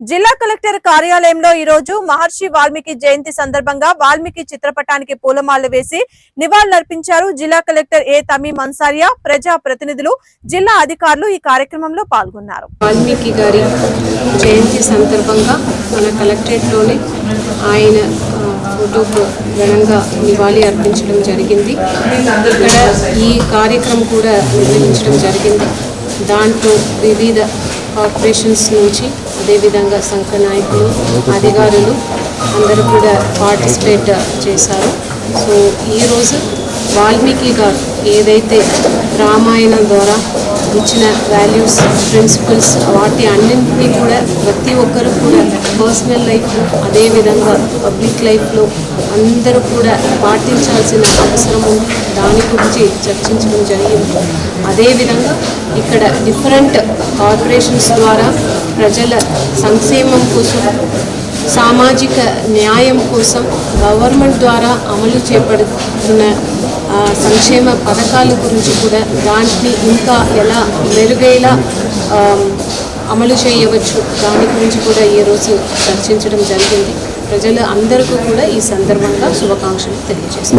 జిల్లా కలెక్టర్ కార్యాలయంలో ఈ రోజు మహర్షి వాల్మీకి జయంతి సందర్భంగా వాల్మీకి చిత్రపటానికి పూలమాలలు వేసి నివాళులర్పించారు జిల్లా కలెక్టర్ ఏ తమీం అన్సారియా ప్రజా ప్రతినిధులు జిల్లా అధికారులు ఈ కార్యక్రమంలో పాల్గొన్నారు. వాల్మీకి గారి జయంతి సందర్భంగా మన కలెక్టరేట్లోనే ఆయన ఫోటోకు ఘనంగా నివాళి అర్పించడం జరిగింది. ఇక్కడ ఈ కార్యక్రమం కూడా నిర్వహించడం జరిగింది. దాంట్లో వివిధ కార్పొరేషన్స్ నుంచి అదేవిధంగా సంఘ నాయకులు అధికారులు అందరూ కూడా పార్టిసిపేట్ చేశారు. సో ఈరోజు వాల్మీకి గారు ఏదైతే రామాయణం ద్వారా ఇచ్చిన వాల్యూస్ ప్రిన్సిపల్స్ వాటి అన్నింటినీ కూడా ప్రతి ఒక్కరు కూడా పర్సనల్ లైఫ్లో అదేవిధంగా పబ్లిక్ లైఫ్లో అందరూ కూడా పాటించాల్సిన అవసరం ఉంది. దాని గురించి చర్చించడం జరిగింది. అదేవిధంగా ఇక్కడ డిఫరెంట్ కార్పొరేషన్స్ ద్వారా ప్రజల సంక్షేమం కోసం సామాజిక న్యాయం కోసం గవర్నమెంట్ ద్వారా అమలు చేపడుతున్న సంక్షేమ పథకాల గురించి కూడా దాన్ని ఇంకా ఎలా మెరుగైలా అమలు చేయవచ్చు దాని గురించి కూడా ఈరోజు చర్చించడం జరిగింది. ప్రజలు అందరికీ కూడా ఈ సందర్భంగా శుభాకాంక్షలు తెలియజేస్తారు